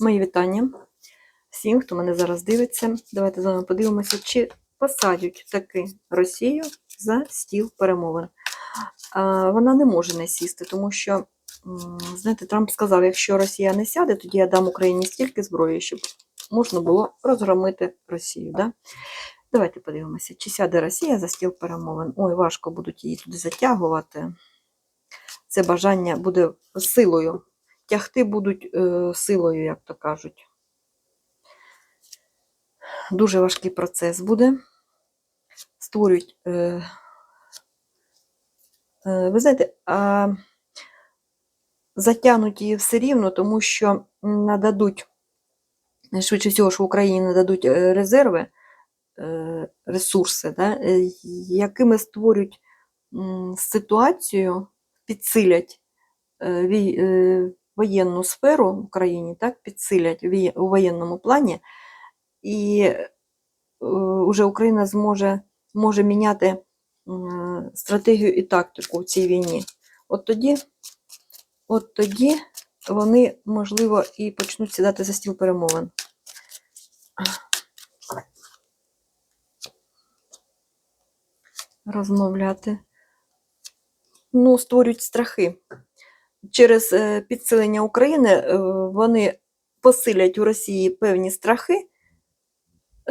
Мої вітання всім, хто мене зараз дивиться. Давайте з вами подивимося, чи посадять таки Росію за стіл перемовин. Вона не може не сісти, тому що, знаєте, Трамп сказав, якщо Росія не сяде, тоді я дам Україні стільки зброї, щоб можна було розгромити Росію. Да? Давайте подивимося, чи сяде Росія за стіл перемовин. Ой, важко будуть її туди затягувати. Це бажання буде силою. Тягти будуть е, силою, як то кажуть. Дуже важкий процес буде. Створюють. Е, е, ви знаєте, а затягнуть її все рівно, тому що нададуть, швидше всього, що Україні нададуть резерви, ресурси, да, якими створюють ситуацію, підсилять воєнну сферу в Україні, так, підсилять у воєнному плані, і е, уже Україна зможе може міняти стратегію і тактику в цій війні. От тоді, от тоді вони, можливо, і почнуть сідати за стіл перемовин. Розмовляти. Ну, створюють страхи. Через е, підсилення України е, вони посилять у Росії певні страхи,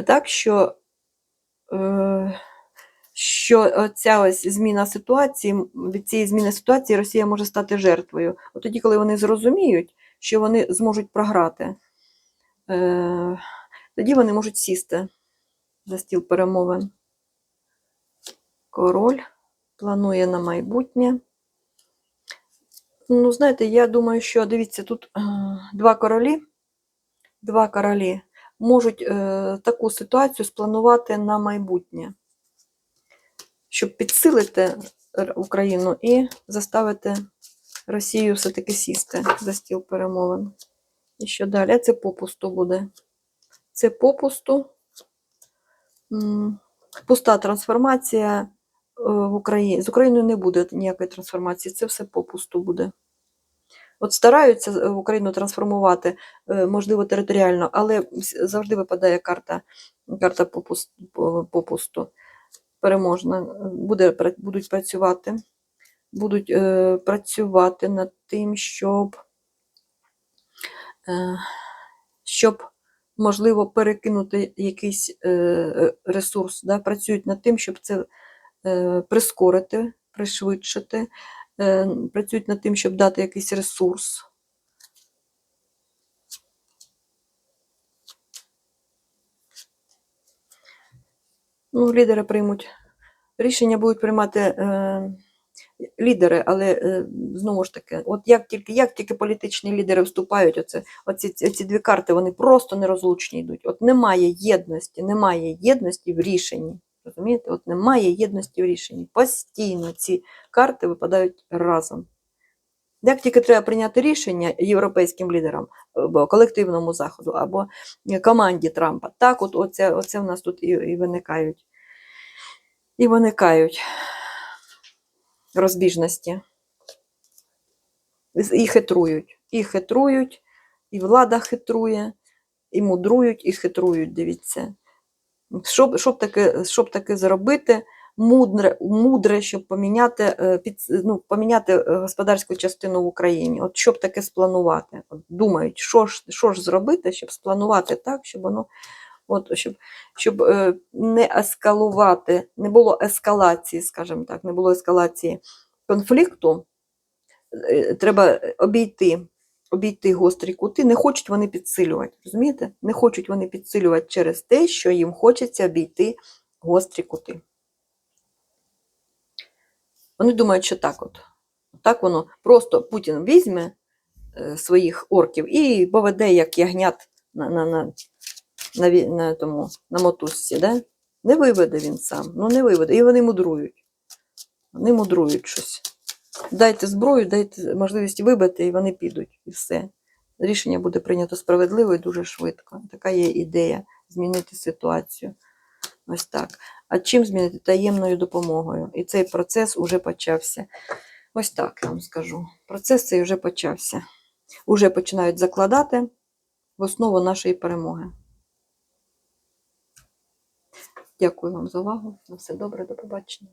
так що, е, що ця ось зміна ситуації, від цієї зміни ситуації Росія може стати жертвою. От тоді, коли вони зрозуміють, що вони зможуть програти, тоді вони можуть сісти за стіл перемовин. Король планує на майбутнє. Ну, знаєте, я думаю, що дивіться, тут е, два королі, два королі можуть е, таку ситуацію спланувати на майбутнє, щоб підсилити Україну і заставити Росію все-таки сісти за стіл перемовин. І що далі? Це попусту буде. Це попусту. М, Пуста трансформація в Україні. З Україною не буде ніякої трансформації, це все попусту буде. От стараються е, Україну трансформувати, е, можливо, територіально, але завжди випадає карта, карта попусту. Переможна. Буде, будуть працювати. Будуть е, працювати над тим, щоб, е, щоб можливо, перекинути якийсь е, е, ресурс. Да? Працюють над тим, щоб це е, прискорити, пришвидшити. Е, працюють над тим, щоб дати якийсь ресурс. Ну, лідери приймуть. Рішення будуть приймати е, лідери, але е, знову ж таки, от як тільки, як тільки політичні лідери вступають, оце, оці ці, ці дві карти, вони просто нерозлучні йдуть. От немає єдності, немає єдності в рішенні. Розумієте? От немає єдності в рішенні. Постійно ці карти випадають разом. Як тільки треба прийняти рішення європейським лідерам, або колективному заходу, або команді Трампа, так от оце, оце в нас тут і, і виникають. І виникають розбіжності. І хитрують. І хитрують, і влада хитрує, і мудрують, і хитрують, дивіться. Щоб, щоб, таке, щоб таке зробити, мудре, мудре, щоб поміняти, е, під, ну, поміняти е, господарську частину в Україні. От щоб таке спланувати. От думають, що ж, що ж зробити, щоб спланувати так, щоб воно. От, щоб щоб е, не ескалувати, не було ескалації, скажімо так, не було ескалації конфлікту, треба обійти, обійти гострі кути. Не хочуть вони підсилювати, розумієте? Не хочуть вони підсилювати через те, що їм хочеться обійти гострі кути. Вони думають, що так от. Так воно просто Путін візьме е, своїх орків і поведе, як ягнят на, на, на, на, на, тому, на мотузці. Да? Не виведе він сам, ну не виведе. І вони мудрують. Вони мудрують щось. Дайте зброю, дайте можливість вибити, і вони підуть. І все. Рішення буде прийнято справедливо і дуже швидко. Така є ідея змінити ситуацію. Ось так. А чим змінити? Таємною допомогою. І цей процес уже почався. Ось так я вам скажу. Процес цей вже почався. Уже починають закладати в основу нашої перемоги. Дякую вам за увагу. На все добре, до побачення.